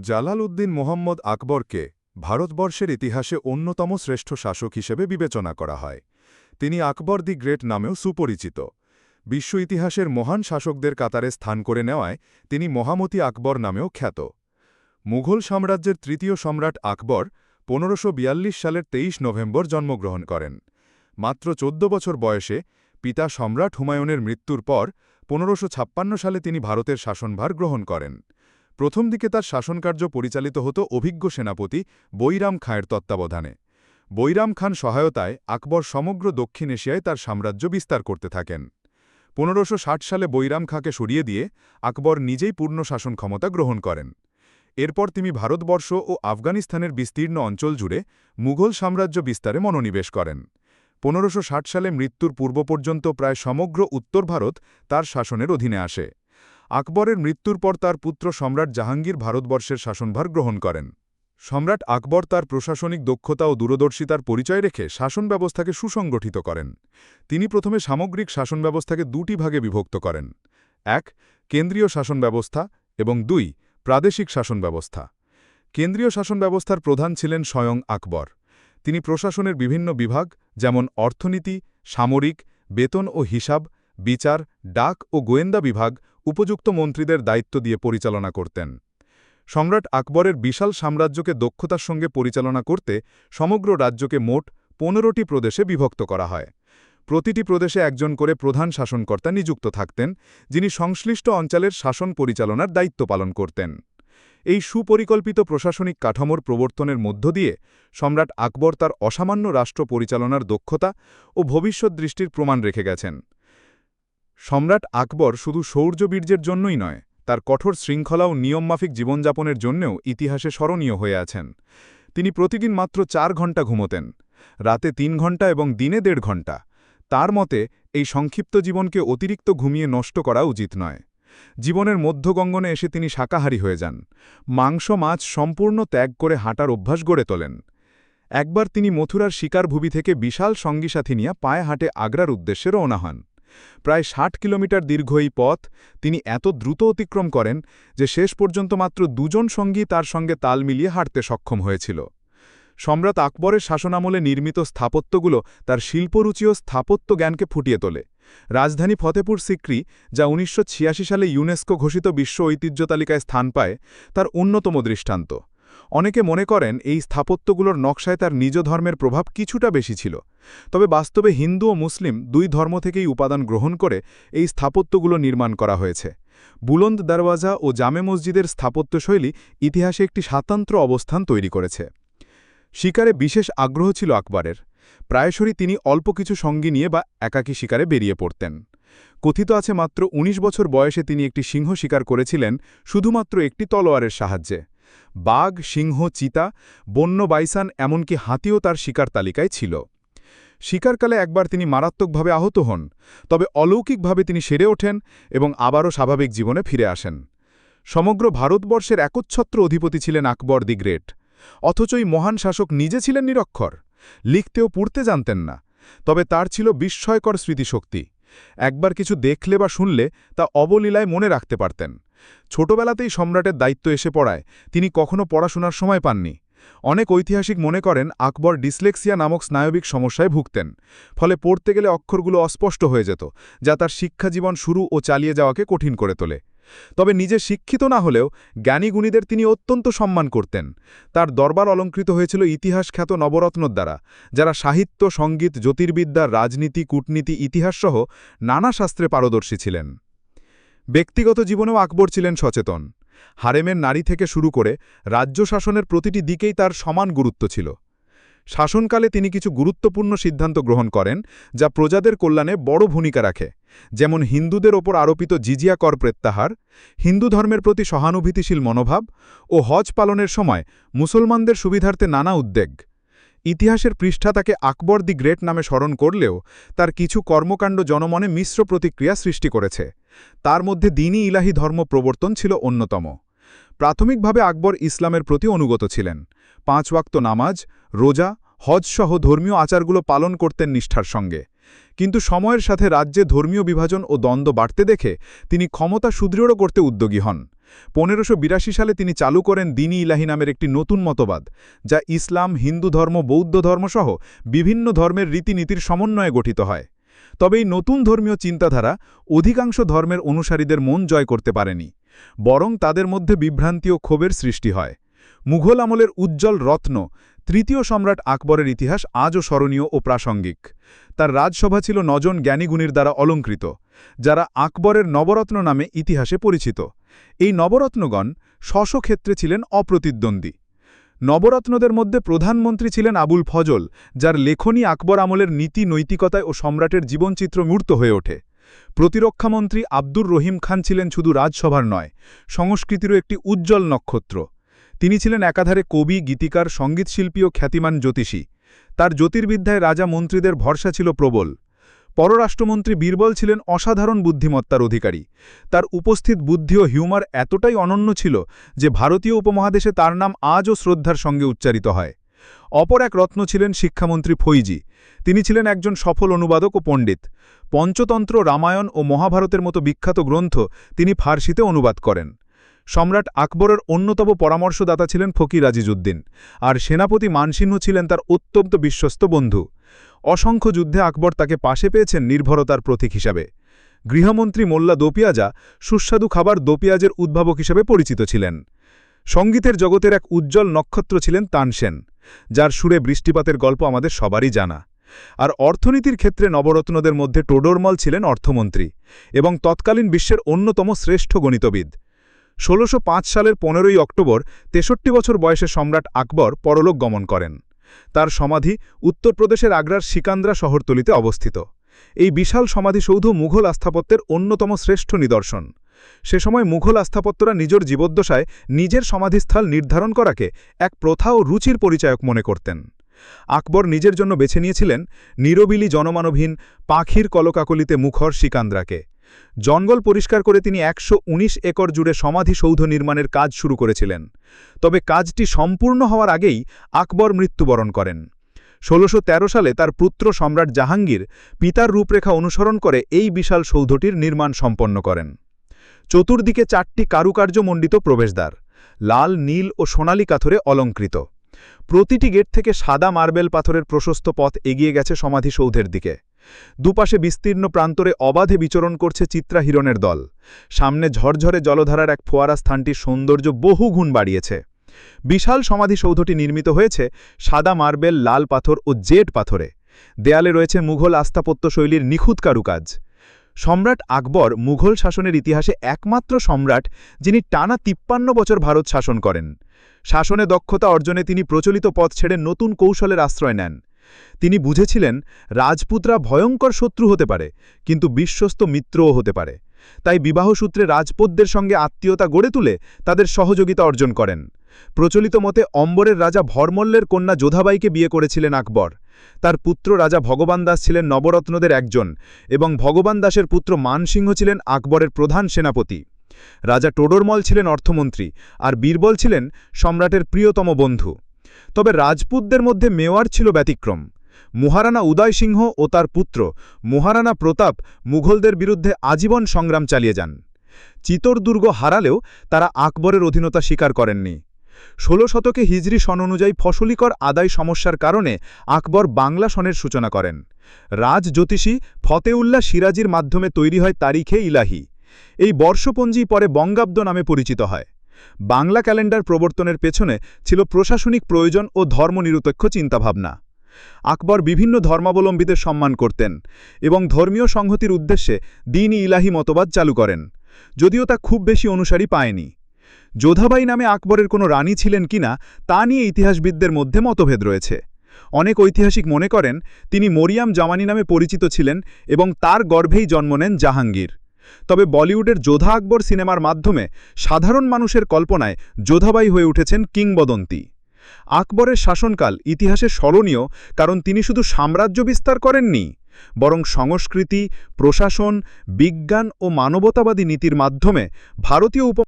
জালাল উদ্দিন মোহাম্মদ আকবরকে ভারতবর্ষের ইতিহাসে অন্যতম শ্রেষ্ঠ শাসক হিসেবে বিবেচনা করা হয়। তিনি আকবর দি গ্রেট নামেও সুপরিচিত। বিশ্ব ইতিহাসের মহান শাসকদের কাতারে স্থান করে নেওয়ায় তিনি মহামতি আকবর নামেও খ্যাত। মুঘল সাম্রাজ্যের তৃতীয় সম্রাট আকবর পনেরোশো সালের ২৩ নভেম্বর জন্মগ্রহণ করেন। মাত্র চোদ্দ বছর বয়সে পিতা সম্রাট হুমায়ুনের মৃত্যুর পর পনেরোশো সালে তিনি ভারতের শাসনভার গ্রহণ করেন। প্রথম দিকে তার শাসনকার্য পরিচালিত হতো অভিজ্ঞ সেনাপতি বৈরাম খাঁয়ের তত্ত্বাবধানে। বৈরাম খান সহায়তায় আকবর সমগ্র দক্ষিণ এশিয়ায় তার সাম্রাজ্য বিস্তার করতে থাকেন। পনেরোশো সালে বৈরাম খাঁকে সরিয়ে দিয়ে আকবর নিজেই পূর্ণ শাসন ক্ষমতা গ্রহণ করেন। এরপর তিনি ভারতবর্ষ ও আফগানিস্তানের বিস্তীর্ণ অঞ্চল জুড়ে মুঘল সাম্রাজ্য বিস্তারে মনোনিবেশ করেন। পনেরোশো সালে মৃত্যুর পূর্ব পর্যন্ত প্রায় সমগ্র উত্তর ভারত তার শাসনের অধীনে আসে। আকবরের মৃত্যুর পর তার পুত্র সম্রাট জাহাঙ্গীর ভারতবর্ষের শাসনভার গ্রহণ করেন। সম্রাট আকবর তার প্রশাসনিক দক্ষতা ও দূরদর্শিতার পরিচয় রেখে শাসন ব্যবস্থাকে সুসংগঠিত করেন। তিনি প্রথমে সামগ্রিক শাসন ব্যবস্থাকে দুটি ভাগে বিভক্ত করেন। এক, কেন্দ্রীয় শাসন ব্যবস্থা এবং দুই, প্রাদেশিক শাসন ব্যবস্থা। কেন্দ্রীয় শাসন ব্যবস্থার প্রধান ছিলেন স্বয়ং আকবর। তিনি প্রশাসনের বিভিন্ন বিভাগ, যেমন অর্থনীতি, সামরিক, বেতন ও হিসাব, বিচার, ডাক ও গোয়েন্দা বিভাগ উপযুক্ত মন্ত্রীদের দায়িত্ব দিয়ে পরিচালনা করতেন। সম্রাট আকবরের বিশাল সাম্রাজ্যকে দক্ষতার সঙ্গে পরিচালনা করতে সমগ্র রাজ্যকে মোট পনেরোটি প্রদেশে বিভক্ত করা হয়। প্রতিটি প্রদেশে একজন করে প্রধান শাসনকর্তা নিযুক্ত থাকতেন, যিনি সংশ্লিষ্ট অঞ্চলের শাসন পরিচালনার দায়িত্ব পালন করতেন। এই সুপরিকল্পিত প্রশাসনিক কাঠামোর প্রবর্তনের মধ্য দিয়ে সম্রাট আকবর তার অসামান্য রাষ্ট্র পরিচালনার দক্ষতা ও ভবিষ্যৎ দৃষ্টির প্রমাণ রেখে গেছেন। সম্রাট আকবর শুধু শৌর্যবীর্যের জন্যই নয়, তার কঠোর শৃঙ্খলা ও নিয়মমাফিক জীবনযাপনের জন্যেও ইতিহাসে স্মরণীয় হয়ে আছেন। তিনি প্রতিদিন মাত্র চার ঘণ্টা ঘুমোতেন, রাতে তিন ঘণ্টা এবং দিনে দেড় ঘণ্টা। তার মতে, এই সংক্ষিপ্ত জীবনকে অতিরিক্ত ঘুমিয়ে নষ্ট করা উচিত নয়। জীবনের মধ্যগঙ্গনে এসে তিনি শাকাহারী হয়ে যান, মাংস মাছ সম্পূর্ণ ত্যাগ করে হাঁটার অভ্যাস গড়ে তোলেন। একবার তিনি মথুরার শিকারভূমি থেকে বিশাল সঙ্গীসাথী নিয়ে পায়ে হাঁটে আগ্রার উদ্দেশ্যে রওনা হন। প্রায় ষাট কিলোমিটার দীর্ঘ এই পথ, তিনি এত দ্রুত অতিক্রম করেন যে শেষ পর্যন্ত মাত্র দুজন সঙ্গী তার সঙ্গে তাল মিলিয়ে হাঁটতে সক্ষম হয়েছিল। সম্রাট আকবরের শাসনামলে নির্মিত স্থাপত্যগুলো তার শিল্পরুচি ও স্থাপত্য জ্ঞানকে ফুটিয়ে তোলে। রাজধানী ফতেপুর সিক্রি, যা উনিশশো ছিয়াশি সালে ইউনেস্কো ঘোষিত বিশ্ব ঐতিহ্য তালিকায় স্থান পায়, তার অন্যতম দৃষ্টান্ত। অনেকে মনে করেন এই স্থাপত্যগুলোর নকশায় তার নিজ ধর্মের প্রভাব কিছুটা বেশি ছিল। তবে বাস্তবে হিন্দু ও মুসলিম দুই ধর্ম থেকেই উপাদান গ্রহণ করে এই স্থাপত্যগুলো নির্মাণ করা হয়েছে। বুলন্দ দরওয়াজা ও জামে মসজিদের স্থাপত্যশৈলী ইতিহাসে একটি স্বাতন্ত্র অবস্থান তৈরি করেছে। শিকারে বিশেষ আগ্রহ ছিল আকবরের। প্রায়শরী তিনি অল্প কিছু সঙ্গী নিয়ে বা একাকী শিকারে বেরিয়ে পড়তেন। কথিত আছে মাত্র ১৯ বছর বয়সে তিনি একটি সিংহ শিকার করেছিলেন শুধুমাত্র একটি তলোয়ারের সাহায্যে। বাঘ, সিংহ, চিতা, বন্য বাইসান এমনকি হাতিও তার শিকার তালিকায় ছিল। শিকারকালে একবার তিনি মারাত্মকভাবে আহত হন, তবে অলৌকিকভাবে তিনি সেরে ওঠেন এবং আবারও স্বাভাবিক জীবনে ফিরে আসেন। সমগ্র ভারতবর্ষের একচ্ছত্র অধিপতি ছিলেন আকবর দি গ্রেট। অথচ এই মহান শাসক নিজে ছিলেন নিরক্ষর, লিখতেও পড়তে জানতেন না, তবে তার ছিল বিস্ময়কর স্মৃতিশক্তি। একবার কিছু দেখলে বা শুনলে তা অবলীলায় মনে রাখতে পারতেন। ছোটবেলাতেই সম্রাটের দায়িত্ব এসে পড়ায়, তিনি কখনো পড়াশোনার সময় পাননি। অনেক ঐতিহাসিক মনে করেন, আকবর ডিসলেক্সিয়া নামক স্নায়বিক সমস্যায় ভুগতেন, ফলে পড়তে গেলে অক্ষরগুলো অস্পষ্ট হয়ে যেত, যা তার শিক্ষাজীবন শুরু ও চালিয়ে যাওয়াকে কঠিন করে তোলে। তবে নিজে শিক্ষিত না হলেও জ্ঞানীগুণীদের তিনি অত্যন্ত সম্মান করতেন। তার দরবার অলঙ্কৃত হয়েছিল ইতিহাস খ্যাত নবরত্নর দ্বারা, যারা সাহিত্য, সংগীত, জ্যোতির্বিদ্যা, রাজনীতি, কূটনীতি, ইতিহাসসহ নানা শাস্ত্রে পারদর্শী ছিলেন। ব্যক্তিগত জীবনেও আকবর ছিলেন সচেতন। হারেমের নারী থেকে শুরু করে রাজ্য শাসনের প্রতিটি দিকেই তার সমান গুরুত্ব ছিল। শাসনকালে তিনি কিছু গুরুত্বপূর্ণ সিদ্ধান্ত গ্রহণ করেন, যা প্রজাদের কল্যাণে বড় ভূমিকা রাখে। যেমন হিন্দুদের ওপর আরোপিত জিজিয়া কর প্রত্যাহার, হিন্দু ধর্মের প্রতি সহানুভূতিশীল মনোভাব ও হজ পালনের সময় মুসলমানদের সুবিধার্থে নানা উদ্বেগ। ইতিহাসের পৃষ্ঠা তাকে আকবর দি গ্রেট নামে স্মরণ করলেও তার কিছু কর্মকাণ্ড জনমনে মিশ্র প্রতিক্রিয়া সৃষ্টি করেছে। তার মধ্যে দিনই ইলাহি ধর্ম প্রবর্তন ছিল অন্যতম। প্রাথমিকভাবে আকবর ইসলামের প্রতি অনুগত ছিলেন। পাঁচ ওয়াক্ত নামাজ, রোজা হজসহ ধর্মীয় আচারগুলো পালন করতেন নিষ্ঠার সঙ্গে। কিন্তু সময়ের সাথে রাজ্যে ধর্মীয় বিভাজন ও দ্বন্দ্ব বাড়তে দেখে তিনি ক্ষমতা সুদৃঢ় করতে উদ্যোগী হন। পনেরোশো বিরাশি সালে তিনি চালু করেন দিনী ইলাহি নামের একটি নতুন মতবাদ, যা ইসলাম, হিন্দু ধর্ম, বৌদ্ধ ধর্মসহ বিভিন্ন ধর্মের রীতিনীতির সমন্বয়ে গঠিত হয়। তবে এই নতুন ধর্মীয় চিন্তাধারা অধিকাংশ ধর্মের অনুসারীদের মন জয় করতে পারেনি, বরং তাদের মধ্যে বিভ্রান্তি ও ক্ষোভের সৃষ্টি হয়। মুঘল আমলের উজ্জ্বল রত্ন, তৃতীয় সম্রাট আকবরের ইতিহাস আজও স্মরণীয় ও প্রাসঙ্গিক। তার রাজসভা ছিল নজন জ্ঞানীগুণীর দ্বারা অলঙ্কৃত, যারা আকবরের নবরত্ন নামে ইতিহাসে পরিচিত। এই নবরত্নগণ স্ব ক্ষেত্রে ছিলেন অপ্রতিদ্বন্দ্বী। নবরত্নদের মধ্যে প্রধানমন্ত্রী ছিলেন আবুল ফজল, যার লেখনী আকবর আমলের নীতি, নৈতিকতায় ও সম্রাটের জীবনচিত্র মূর্ত হয়ে ওঠে। প্রতিরক্ষামন্ত্রী আব্দুর রহিম খান ছিলেন শুধু রাজসভার নয়, সংস্কৃতিরও একটি উজ্জ্বল নক্ষত্র। তিনি ছিলেন একাধারে কবি, গীতিকার, সঙ্গীতশিল্পী ও খ্যাতিমান জ্যোতিষী। তার জ্যোতির্বিদ্যায় রাজা মন্ত্রীদের ভরসা ছিল প্রবল। পররাষ্ট্রমন্ত্রী বীরবল ছিলেন অসাধারণ বুদ্ধিমত্তার অধিকারী। তার উপস্থিত বুদ্ধি ও হিউমার এতটাই অনন্য ছিল যে ভারতীয় উপমহাদেশে তার নাম আজও শ্রদ্ধার সঙ্গে উচ্চারিত হয়। অপর এক রত্ন ছিলেন শিক্ষামন্ত্রী ফৈজি। তিনি ছিলেন একজন সফল অনুবাদক ও পণ্ডিত। পঞ্চতন্ত্র, রামায়ণ ও মহাভারতের মতো বিখ্যাত গ্রন্থ তিনি ফার্সিতে অনুবাদ করেন। সম্রাট আকবরের অন্যতম পরামর্শদাতা ছিলেন ফকির আজিজুদ্দিন আর সেনাপতি মানসিংহ ছিলেন তার অত্যন্ত বিশ্বস্ত বন্ধু। অসংখ্য যুদ্ধে আকবর তাকে পাশে পেয়েছেন নির্ভরতার প্রতীক হিসাবে। গৃহমন্ত্রী মোল্লা দোপিয়াজা সুস্বাদু খাবার দোপিয়াজের উদ্ভাবক হিসেবে পরিচিত ছিলেন। সঙ্গীতের জগতের এক উজ্জ্বল নক্ষত্র ছিলেন তানসেন যার সুরে বৃষ্টিপাতের গল্প আমাদের সবারই জানা। আর অর্থনীতির ক্ষেত্রে নবরত্নদের মধ্যে টোডরমল ছিলেন অর্থমন্ত্রী এবং তৎকালীন বিশ্বের অন্যতম শ্রেষ্ঠ গণিতবিদ। ষোলোশো সালের পনেরোই অক্টোবর তেষট্টি বছর বয়সে সম্রাট আকবর পরলোক গমন করেন। তার সমাধি উত্তরপ্রদেশের আগ্রার সিকান্দ্রা শহরতলিতে অবস্থিত। এই বিশাল সমাধিসৌধ মুঘল আস্থাপত্যের অন্যতম শ্রেষ্ঠ নিদর্শন। সে সময় মুঘল আস্থাপত্যরা নিজের জীবদ্দশায় নিজের সমাধিস্থল নির্ধারণ করাকে এক প্রথা ও রুচির পরিচায়ক মনে করতেন। আকবর নিজের জন্য বেছে নিয়েছিলেন, নিরবিলি জনমানবহীন পাখির কলকাকলিতে মুখর সিকান্দ্রাকে। জঙ্গল পরিষ্কার করে তিনি একশো উনিশ একর জুড়ে সমাধিসৌধ নির্মাণের কাজ শুরু করেছিলেন। তবে কাজটি সম্পূর্ণ হওয়ার আগেই আকবর মৃত্যুবরণ করেন। ষোলোশো সালে তার পুত্র সম্রাট জাহাঙ্গীর পিতার রূপরেখা অনুসরণ করে এই বিশাল সৌধটির নির্মাণ সম্পন্ন করেন। চতুর্দিকে চারটি কারুকার্যমণ্ডিত প্রবেশদ্বার, লাল, নীল ও সোনালী কাথরে অলঙ্কৃত। প্রতিটি গেট থেকে সাদা মার্বেল পাথরের প্রশস্ত পথ এগিয়ে গেছে সমাধিসৌধের দিকে। দুপাশে বিস্তীর্ণ প্রান্তরে অবাধে বিচরণ করছে চিত্রা হিরণের দল। সামনে ঝরঝরে জলধারার এক ফোয়ারা স্থানটির সৌন্দর্য বহু গুণ বাড়িয়েছে। বিশাল সমাধিসৌধটি নির্মিত হয়েছে সাদা মার্বেল, লাল পাথর ও জেট পাথরে। দেয়ালে রয়েছে মুঘল আস্থাপত্য শৈলীর নিখুঁত কারুকাজ। সম্রাট আকবর মুঘল শাসনের ইতিহাসে একমাত্র সম্রাট যিনি টানা তিপ্পান্ন বছর ভারত শাসন করেন। শাসনে দক্ষতা অর্জনে তিনি প্রচলিত পথ ছেড়ে নতুন কৌশলের আশ্রয় নেন। তিনি বুঝেছিলেন রাজপুতরা ভয়ঙ্কর শত্রু হতে পারে, কিন্তু বিশ্বস্ত মিত্রও হতে পারে। তাই বিবাহসূত্রে রাজপদ্যের সঙ্গে আত্মীয়তা গড়ে তুলে তাদের সহযোগিতা অর্জন করেন। প্রচলিত মতে অম্বরের রাজা ভরমল্লের কন্যা যোধাবাইকে বিয়ে করেছিলেন আকবর। তার পুত্র রাজা ভগবান দাস ছিলেন নবরত্নদের একজন এবং ভগবান দাসের পুত্র মানসিংহ ছিলেন আকবরের প্রধান সেনাপতি। রাজা টোডরমল ছিলেন অর্থমন্ত্রী আর বীরবল ছিলেন সম্রাটের প্রিয়তম বন্ধু। তবে রাজপুতদের মধ্যে মেওয়ার ছিল ব্যতিক্রম। মহারানা উদয় সিংহ ও তার পুত্র, মহারানা প্রতাপ মুঘলদের বিরুদ্ধে আজীবন সংগ্রাম চালিয়ে যান। চিতর দুর্গ হারালেও তারা আকবরের অধীনতা স্বীকার করেননি। ষোলো শতকে হিজরি সন অনুযায়ী ফসলিকর আদায় সমস্যার কারণে আকবর বাংলা সনের সূচনা করেন। রাজ জ্যোতিষী ফতেউল্লাহ সিরাজির মাধ্যমে তৈরি হয় তারিখে ইলাহি। এই বর্ষপঞ্জি পরে বঙ্গাব্দ নামে পরিচিত হয়। বাংলা ক্যালেন্ডার প্রবর্তনের পেছনে ছিল প্রশাসনিক প্রয়োজন ও ধর্মনিরপেক্ষ চিন্তাভাবনা। আকবর বিভিন্ন ধর্মাবলম্বীদের সম্মান করতেন এবং ধর্মীয় সংহতির উদ্দেশ্যে দিন ইলাহি মতবাদ চালু করেন, যদিও তা খুব বেশি অনুসারী পায়নি। যোধাবাই নামে আকবরের কোনো রানী ছিলেন কিনা তা নিয়ে ইতিহাসবিদদের মধ্যে মতভেদ রয়েছে। অনেক ঐতিহাসিক মনে করেন, তিনি মরিয়াম জামানি নামে পরিচিত ছিলেন এবং তার গর্ভেই জন্ম নেন জাহাঙ্গীর। তবে বলিউডের যোধা আকবর সিনেমার মাধ্যমে সাধারণ মানুষের কল্পনায় যোধাবাই হয়ে উঠেছেন কিংবদন্তি। আকবরের শাসনকাল ইতিহাসে স্মরণীয়, কারণ তিনি শুধু সাম্রাজ্য বিস্তার করেননি, বরং সংস্কৃতি, প্রশাসন, বিজ্ঞান ও মানবতাবাদী নীতির মাধ্যমে ভারতীয় উপ